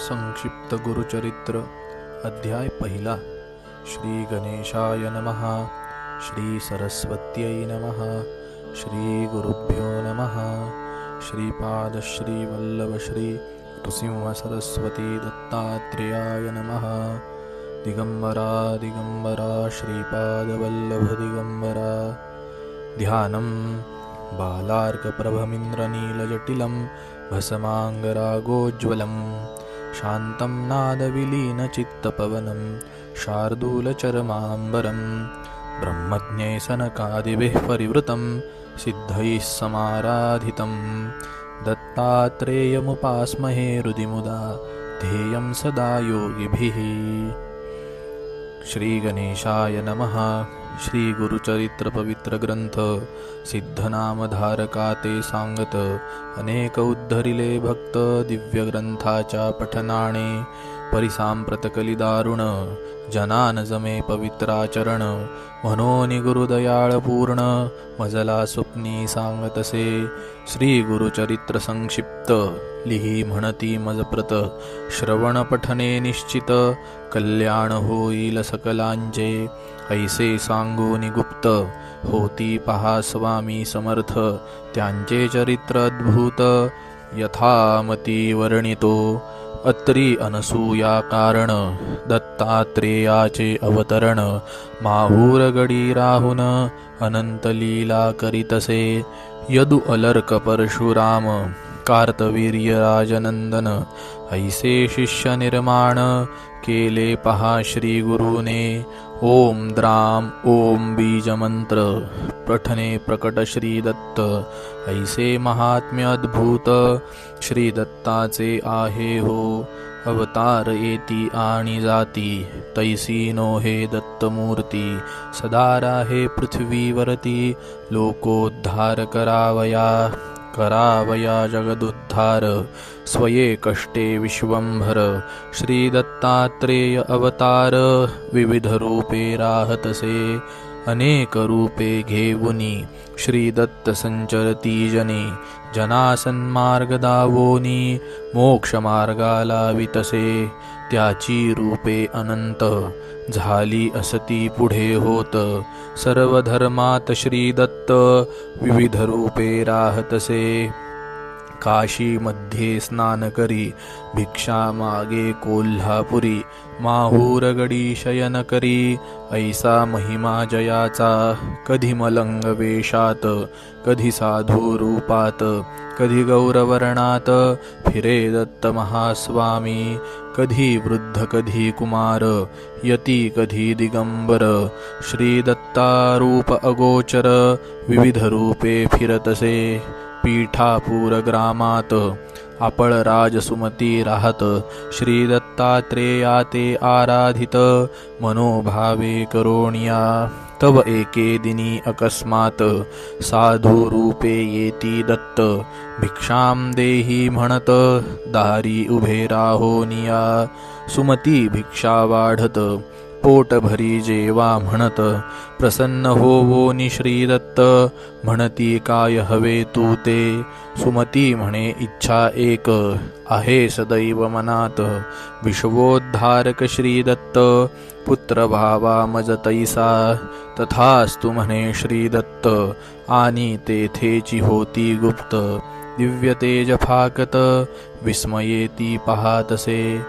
संक्षिप्त गुरुचरित्र अध्याय पहिला। श्री गणेशाय नमः। श्री सरस्वत्यै नमः। श्री गुरुभ्यो नमः। श्रीपाद श्री वल्लभ श्री नृसिंह सरस्वती दत्तात्रेयाय नमः। दिगंबरा दिगंबरा श्रीपाद वल्लभ दिगंबरा। ध्यानं बालार्कप्रभमिन्द्रनीलजटिलं भसमाङ्गरागोज्ज्वलं शान्तं नादविलीनचित्तपवनं शार्दूलचरमाम्बरं ब्रह्मज्ञे सनकादिभिः परिवृतं सिद्धैः समाराधितं दत्तात्रेयमुपास्महे हृदिमुदा ध्येयं सदा योगिभिः। श्री गणेशाय नमः श्री गुरुचरित्र पवित्र ग्रंथ सिद्धनामधारका ते सांगत अनेक उद्धरिले भक्त दिव्य ग्रंथाच्या पठनाने परिसांप्रत कलिदारुण जनान जमे पवित्राचरण म्हणून गुरुदयाळ पूर्ण मजला स्वप्नी सांगतसे श्री गुरुचरित्र संक्षिप्त. लिही म्हणती मजप्रत श्रवण पठने निश्चित कल्याण होईल सकलांचे ऐसे सांगून गुप्त होती पहा स्वामी समर्थ त्यांचे चरित्र अद्भुत यथामती वर्णितो अत्री अनसूया कारण दत्तात्रेयाचे अवतरण माहूरगडी राहुन अनंत लीला करीतसे यदु अलर्क परशुराम कार्तवीर्य राजनंदन ऐसे शिष्य निर्माण केले पहा श्री गुरुने ओम द्राम ओम बीजमंत्र पठने प्रकट श्री दत्त ऐसे महात्म्य अद्भुत श्री दत्ताचे आहे हो। अवतार येती आणि जाती तैसी नो हे दत्तमूर्ती। सदारा हे पृथ्वीवरती लोकोद्धार करावया। करावया जगदुद्धार स्वये कष्टे विश्वंभर श्रीदत्तात्रेय अवतार विविध रूपे राहतसे। अनेक रूपे घेऊनी श्री दत्त संचरती जने जनासन्मार्ग दावोनी मोक्ष मार्गाला वितसे त्याची रूपे अनंत झाली असती पुढे होत. सर्व धर्मात श्री दत्त विविध रूपे राहतसे. काशी मध्ये स्नान करी भिक्षा मागे कोल्हापुरी माहूरगडी शयन करी ऐसा महिमा जयाचा कधी मलंग वेशात कधी साधू रूपात कधी गौरवर्णात फिरे दत्त महास्वामी कधी वृद्ध कधी कुमार यती कधी दिगंबर श्री दत्तारूप अगोचर विविध रूपे फिरतसे पीठापूर ग्रामात आपण राजसुमती राहत श्री दत्तात्रेयाते आराधित मनोभावे करोणिया। तव एके दिनी अकस्मात साधू रूपे येती दत्त भिक्षाम देही म्हणत दारी उभे राहोनिया सुमती भिक्षा वाढत पोट भरी जेवा म्हणत प्रसन्न होवो श्री दत्त. म्हणती काय हवे तू ते? सुमती म्हणे इच्छा एक आहे सदैव मनात. विश्वोद्धारक श्री दत्त पुत्र भावा मज तैसा तथास्तु म्हणे श्री दत्त आणि तेथेची होती गुप्त. दिव्य तेज फाकत विस्मयेती पहातसे.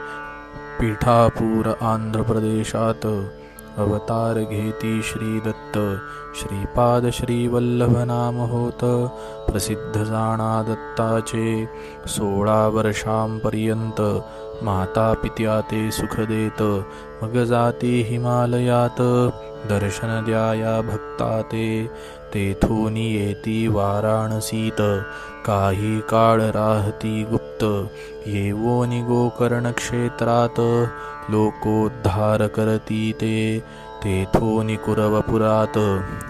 पीठापूर आंध्र प्रदेशात अवतार घेती श्री दत्त श्रीपाद श्रीवल्लभ नाम होत प्रसिद्ध जाणा दत्ताचे सोळा वर्षांपर्यंत माता पित्या ते सुख देत मग जाती हिमालयात. दर्शन द्याया भक्ता ते तेथून येती वाराणसीत. काही काळ राहती गुप्त येवो गोकर्ण क्षेत्रात. लोकोद्धार करती ते तेथोनि कुरवपुरात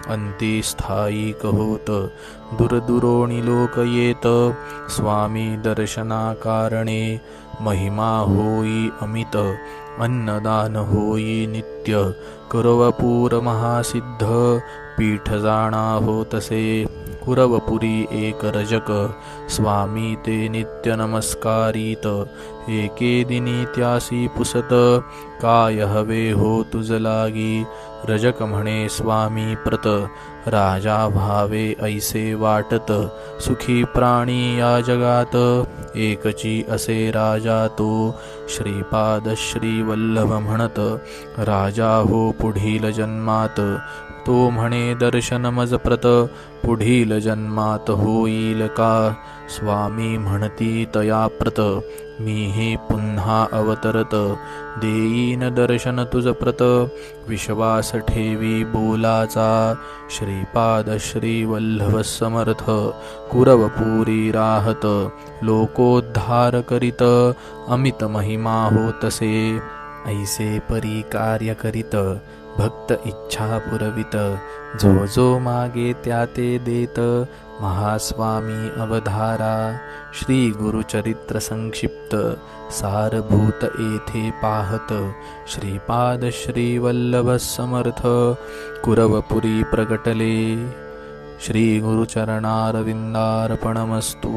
अन्ते स्थायिक होत दुरदुरोणी लोक येत स्वामी दर्शना कारणे महिमा होई अमित। अन्नदान होई नित्य कुरवपूर महासिद्ध। पीठ जाणा होतसे कुरवपुरी एक रजक। स्वामी ते नित्य नमस्कारीत। एके दिनी त्यासी पुसत काय हवे हो तुझ लागी? रजक म्हणे स्वामी प्रत राजा भावे ऐसे वाटत सुखी प्राणी या जगात एकची असे राजा तो श्रीपाद श्रीवल्लभ म्हणत राजा हो पुढील जन्मात तो म्हणे दर्शन मज प्रत पुढील जन्मात होईल का? स्वामी म्हणती तया प्रत मीही पुन्हा अवतरत. देईन दर्शन तुझ प्रत. विश्वास ठेवी बोलाचा. श्रीपाद श्रीवल्लभ समर्थ. कुरवपुरी राहत. लोकोद्धार करीत. अमित महिमा होतसे ऐसे परी कार्य करीत. भक्त इच्छा पुरवित जो जो मागे त्या ते देत महास्वामी अवधारा श्री गुरुचरित्र संक्षिप्त सारभूत येथे पाहत श्रीपाद श्रीवल्लभ समर्थ कुरवपुरी प्रगटले श्री गुरुचरणारविंदार्पणमस्तू।